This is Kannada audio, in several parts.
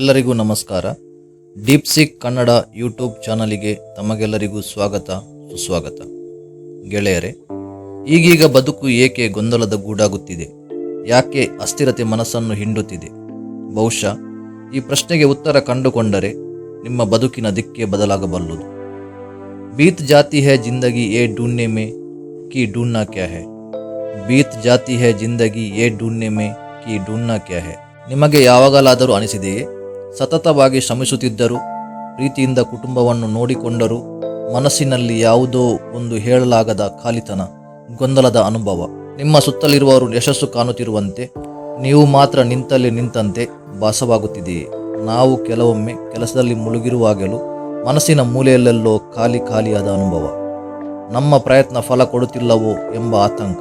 ಎಲ್ಲರಿಗೂ ನಮಸ್ಕಾರ. ಡೀಪ್ ಸಿಕ್ ಕನ್ನಡ ಯೂಟ್ಯೂಬ್ ಚಾನಲಿಗೆ ತಮಗೆಲ್ಲರಿಗೂ ಸ್ವಾಗತ, ಸುಸ್ವಾಗತ. ಗೆಳೆಯರೆ, ಈಗೀಗ ಬದುಕು ಏಕೆ ಗೊಂದಲದ ಗೂಡಾಗುತ್ತಿದೆ? ಯಾಕೆ ಅಸ್ಥಿರತೆ ಮನಸ್ಸನ್ನು ಹಿಂಡುತ್ತಿದೆ? ಬಹುಶಃ ಈ ಪ್ರಶ್ನೆಗೆ ಉತ್ತರ ಕಂಡುಕೊಂಡರೆ ನಿಮ್ಮ ಬದುಕಿನ ದಿಕ್ಕೇ ಬದಲಾಗಬಲ್ಲುದು. ಬೀತ್ ಜಾತಿ ಹೇ ಜಿಂದಗಿ ಏ ಡೂನ್ನೆ ಮೇ ಕಿ ಡೂನ್ನಾ ಕ್ಯಾ ಹೇ? ಬೀತ್ ಜಾತಿ ಹೇ ಜಿಂದಗಿ ಏ ಡೂನ್ನೆ ಮೇ ಕಿ ಡೂನ್ನಾ ಕ್ಯಾ ಹೇ? ನಿಮಗೆ ಯಾವಾಗಲಾದರೂ ಅನಿಸಿದೆಯೇ? ಸತತವಾಗಿ ಶ್ರಮಿಸುತ್ತಿದ್ದರು, ಪ್ರೀತಿಯಿಂದ ಕುಟುಂಬವನ್ನು ನೋಡಿಕೊಂಡರು, ಮನಸ್ಸಿನಲ್ಲಿ ಯಾವುದೋ ಒಂದು ಹೇಳಲಾಗದ ಖಾಲಿತನ, ಗೊಂದಲದ ಅನುಭವ. ನಿಮ್ಮ ಸುತ್ತಲಿರುವವರು ಯಶಸ್ಸು ಕಾಣುತ್ತಿರುವಂತೆ, ನೀವು ಮಾತ್ರ ನಿಂತಲ್ಲಿ ನಿಂತಂತೆ ಭಾಸವಾಗುತ್ತಿದೆಯೇ? ನಾವು ಕೆಲವೊಮ್ಮೆ ಕೆಲಸದಲ್ಲಿ ಮುಳುಗಿರುವಾಗಲೂ ಮನಸ್ಸಿನ ಮೂಲೆಯಲ್ಲೆಲ್ಲೋ ಖಾಲಿ ಖಾಲಿಯಾದ ಅನುಭವ. ನಮ್ಮ ಪ್ರಯತ್ನ ಫಲ ಕೊಡುತ್ತಿಲ್ಲವೋ ಎಂಬ ಆತಂಕ.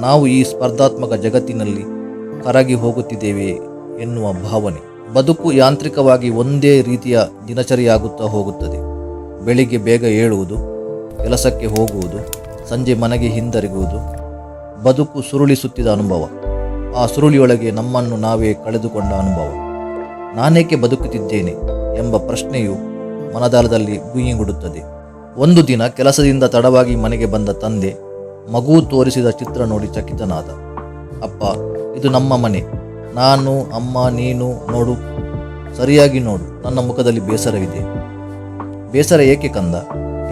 ನಾವು ಈ ಸ್ಪರ್ಧಾತ್ಮಕ ಜಗತ್ತಿನಲ್ಲಿ ಕರಗಿ ಹೋಗುತ್ತಿದ್ದೇವೆ ಎನ್ನುವ ಭಾವನೆ. ಬದುಕು ಯಾಂತ್ರಿಕವಾಗಿ ಒಂದೇ ರೀತಿಯ ದಿನಚರಿಯಾಗುತ್ತಾ ಹೋಗುತ್ತದೆ. ಬೆಳಿಗ್ಗೆ ಬೇಗ ಏಳುವುದು, ಕೆಲಸಕ್ಕೆ ಹೋಗುವುದು, ಸಂಜೆ ಮನೆಗೆ ಹಿಂದರಿಗುವುದು, ಬದುಕು ಸುರುಳಿಸುತ್ತಿದ ಅನುಭವ. ಆ ಸುರುಳಿಯೊಳಗೆ ನಮ್ಮನ್ನು ನಾವೇ ಕಳೆದುಕೊಂಡ ಅನುಭವ. ನಾನೇಕೆ ಬದುಕುತ್ತಿದ್ದೇನೆ ಎಂಬ ಪ್ರಶ್ನೆಯು ಮನದಾಳದಲ್ಲಿ ಗುಯ್ಯಿಗುಡುತ್ತದೆ ಒಂದು ದಿನ ಕೆಲಸದಿಂದ ತಡವಾಗಿ ಮನೆಗೆ ಬಂದ ತಂದೆ ಮಗು ತೋರಿಸಿದ ಚಿತ್ರ ನೋಡಿ ಚಕಿತನಾದ. ಅಪ್ಪ, ಇದು ನಮ್ಮ ಮನೆ. ನಾನು, ಅಮ್ಮ, ನೀನು ನೋಡು. ಸರಿಯಾಗಿ ನೋಡು. ನನ್ನ ಮುಖದಲ್ಲಿ ಬೇಸರವಿದೆ. ಬೇಸರ ಏಕೆ ಕಂದ?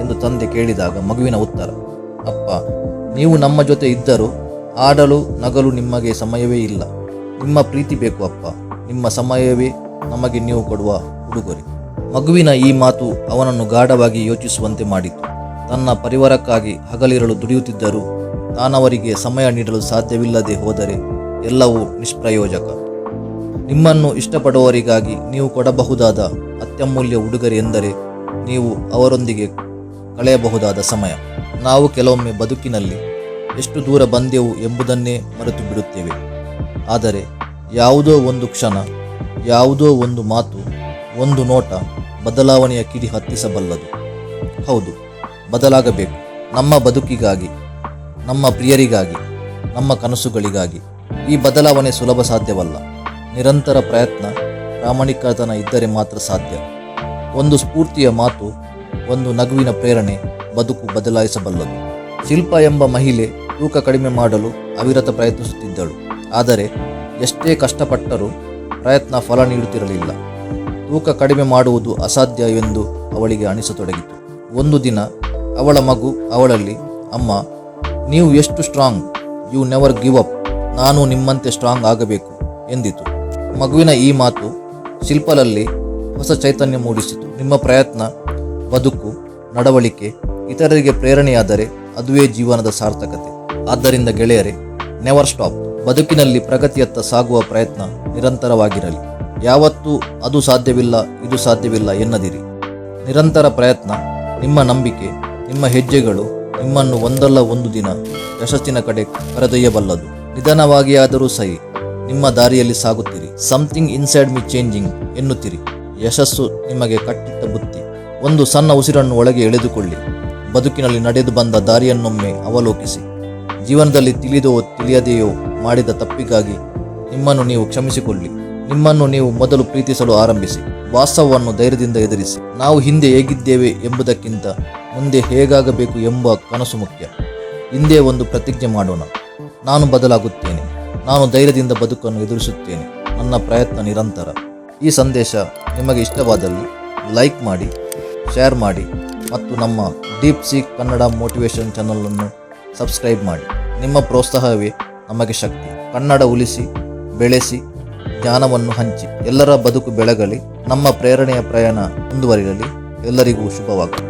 ಎಂದು ತಂದೆ ಕೇಳಿದಾಗ ಮಗುವಿನ ಉತ್ತರ, ಅಪ್ಪ, ನೀವು ನಮ್ಮ ಜೊತೆ ಇದ್ದರೂ ಆಡಲು, ನಗಲು ನಿಮಗೆ ಸಮಯವೇ ಇಲ್ಲ. ನಿಮ್ಮ ಪ್ರೀತಿ ಬೇಕು, ಅಪ್ಪ. ನಿಮ್ಮ ಸಮಯವೇ ನಮಗೆ ನೀವು ಕೊಡುವ ಉಡುಗೊರೆ. ಮಗುವಿನ ಈ ಮಾತು ಅವನನ್ನು ಗಾಢವಾಗಿ ಯೋಚಿಸುವಂತೆ ಮಾಡಿತು. ತನ್ನ ಪರಿವಾರಕ್ಕಾಗಿ ಹಗಲಿರಲು ದುಡಿಯುತ್ತಿದ್ದರೂ ತಾನವರಿಗೆ ಸಮಯ ನೀಡಲು ಸಾಧ್ಯವಿಲ್ಲದೆ ಹೋದರೆ ಎಲ್ಲವೂ ನಿಷ್ಪ್ರಯೋಜಕ. ನಿಮ್ಮನ್ನು ಇಷ್ಟಪಡುವವರಿಗಾಗಿ ನೀವು ಕೊಡಬಹುದಾದ ಅತ್ಯಮೂಲ್ಯ ಉಡುಗೊರೆ ಎಂದರೆ ನೀವು ಅವರೊಂದಿಗೆ ಕಳೆಯಬಹುದಾದ ಸಮಯ. ನಾವು ಕೆಲವೊಮ್ಮೆ ಬದುಕಿನಲ್ಲಿ ಎಷ್ಟು ದೂರ ಬಂದೆವು ಎಂಬುದನ್ನೇ ಮರೆತು ಬಿಡುತ್ತೇವೆ ಆದರೆ ಯಾವುದೋ ಒಂದು ಕ್ಷಣ, ಯಾವುದೋ ಒಂದು ಮಾತು, ಒಂದು ನೋಟ ಬದಲಾವಣೆಯ ಕಿಡಿ ಹತ್ತಿಸಬಲ್ಲದು. ಹೌದು, ಬದಲಾಗಬೇಕು. ನಮ್ಮ ಬದುಕಿಗಾಗಿ, ನಮ್ಮ ಪ್ರಿಯರಿಗಾಗಿ, ನಮ್ಮ ಕನಸುಗಳಿಗಾಗಿ. ಈ ಬದಲಾವಣೆ ಸುಲಭ ಸಾಧ್ಯವಲ್ಲ. ನಿರಂತರ ಪ್ರಯತ್ನ ಪ್ರಾಮಾಣಿಕತನ ಇದ್ದರೆ ಮಾತ್ರ ಸಾಧ್ಯ. ಒಂದು ಸ್ಫೂರ್ತಿಯ ಮಾತು, ಒಂದು ನಗುವಿನ ಪ್ರೇರಣೆ ಬದುಕು ಬದಲಾಯಿಸಬಲ್ಲದು. ಶಿಲ್ಪ ಎಂಬ ಮಹಿಳೆ ತೂಕ ಕಡಿಮೆ ಮಾಡಲು ಅವಿರತ ಪ್ರಯತ್ನಿಸುತ್ತಿದ್ದಳು. ಆದರೆ ಎಷ್ಟೇ ಕಷ್ಟಪಟ್ಟರೂ ಪ್ರಯತ್ನ ಫಲ ನೀಡುತ್ತಿರಲಿಲ್ಲ. ತೂಕ ಕಡಿಮೆ ಮಾಡುವುದು ಅಸಾಧ್ಯ ಎಂದು ಅವಳಿಗೆ ಅನಿಸತೊಡಗಿತು. ಒಂದು ದಿನ ಅವಳ ಮಗು ಅವಳಲ್ಲಿ, ಅಮ್ಮ, ನೀವು ಎಷ್ಟು strong you never give up ನಾನು ನಿಮ್ಮಂತೆ ಸ್ಟ್ರಾಂಗ್ ಆಗಬೇಕು ಎಂದಿತು. ಮಗುವಿನ ಈ ಮಾತು ಶಿಲ್ಪಲಲ್ಲಿ ಹೊಸ ಚೈತನ್ಯ ಮೂಡಿಸಿತು. ನಿಮ್ಮ ಪ್ರಯತ್ನ, ಬದುಕು, ನಡವಳಿಕೆ ಇತರರಿಗೆ ಪ್ರೇರಣೆಯಾದರೆ ಅದುವೇ ಜೀವನದ ಸಾರ್ಥಕತೆ. ಆದ್ದರಿಂದ ಗೆಳೆಯರೆ ನೆವರ್ ಸ್ಟಾಪ್ ಬದುಕಿನಲ್ಲಿ ಪ್ರಗತಿಯತ್ತ ಸಾಗುವ ಪ್ರಯತ್ನ ನಿರಂತರವಾಗಿರಲಿ. ಯಾವತ್ತೂ ಅದು ಸಾಧ್ಯವಿಲ್ಲ, ಇದು ಸಾಧ್ಯವಿಲ್ಲ ಎನ್ನದಿರಿ. ನಿರಂತರ ಪ್ರಯತ್ನ, ನಿಮ್ಮ ನಂಬಿಕೆ, ನಿಮ್ಮ ಹೆಜ್ಜೆಗಳು ನಿಮ್ಮನ್ನು ಒಂದಲ್ಲ ಒಂದು ದಿನ ಯಶಸ್ಸಿನ ಕಡೆ ಕರೆದೊಯ್ಯಬಲ್ಲದು. ನಿಧಾನವಾಗಿ ಆದರೂ ಸಹಿ ನಿಮ್ಮ ದಾರಿಯಲ್ಲಿ ಸಾಗುತ್ತೀರಿ. ಸಮಥಿಂಗ್ ಇನ್ಸೈಡ್ ಮಿ ಚೇಂಜಿಂಗ್ ಎನ್ನುತ್ತೀರಿ. ಯಶಸ್ಸು ನಿಮಗೆ ಕಟ್ಟಿಟ್ಟ ಬುತ್ತಿ ಒಂದು ಸಣ್ಣ ಉಸಿರನ್ನು ಒಳಗೆ ಎಳೆದುಕೊಳ್ಳಿ. ಬದುಕಿನಲ್ಲಿ ನಡೆದು ಬಂದ ದಾರಿಯನ್ನೊಮ್ಮೆ ಅವಲೋಕಿಸಿ. ಜೀವನದಲ್ಲಿ ತಿಳಿದೋ ತಿಳಿಯದೆಯೋ ಮಾಡಿದ ತಪ್ಪಿಗಾಗಿ ನಿಮ್ಮನ್ನು ನೀವು ಕ್ಷಮಿಸಿಕೊಳ್ಳಿ. ನಿಮ್ಮನ್ನು ನೀವು ಮೊದಲು ಪ್ರೀತಿಸಲು ಆರಂಭಿಸಿ. ವಾಸ್ತವವನ್ನು ಧೈರ್ಯದಿಂದ ಎದುರಿಸಿ. ನಾವು ಹಿಂದೆ ಹೇಗಿದ್ದೇವೆ ಎಂಬುದಕ್ಕಿಂತ ಮುಂದೆ ಹೇಗಾಗಬೇಕು ಎಂಬ ಕನಸು ಮುಖ್ಯ. ಹಿಂದೆ ಒಂದು ಪ್ರತಿಜ್ಞೆ ಮಾಡೋಣ. ನಾನು ಬದಲಾಗುತ್ತೇನೆ. ನಾನು ಧೈರ್ಯದಿಂದ ಬದುಕನ್ನು ಎದುರಿಸುತ್ತೇನೆ. ನನ್ನ ಪ್ರಯತ್ನ ನಿರಂತರ. ಈ ಸಂದೇಶ ನಿಮಗೆ ಇಷ್ಟವಾದಲ್ಲಿ ಲೈಕ್ ಮಾಡಿ, ಶೇರ್ ಮಾಡಿ ಮತ್ತು ನಮ್ಮ ಡೀಪ್ ಸಿ ಕನ್ನಡ ಮೋಟಿವೇಶನ್ ಚಾನಲನ್ನು ಸಬ್ಸ್ಕ್ರೈಬ್ ಮಾಡಿ. ನಿಮ್ಮ ಪ್ರೋತ್ಸಾಹವೇ ನಮಗೆ ಶಕ್ತಿ. ಕನ್ನಡ ಉಳಿಸಿ, ಬೆಳೆಸಿ, ಜ್ಞಾನವನ್ನು ಹಂಚಿ. ಎಲ್ಲರ ಬದುಕು ಬೆಳಗಲಿ. ನಮ್ಮ ಪ್ರೇರಣೆಯ ಪ್ರಯಾಣ ಮುಂದುವರಿಯಲಿ. ಎಲ್ಲರಿಗೂ ಶುಭವಾಗಲಿ.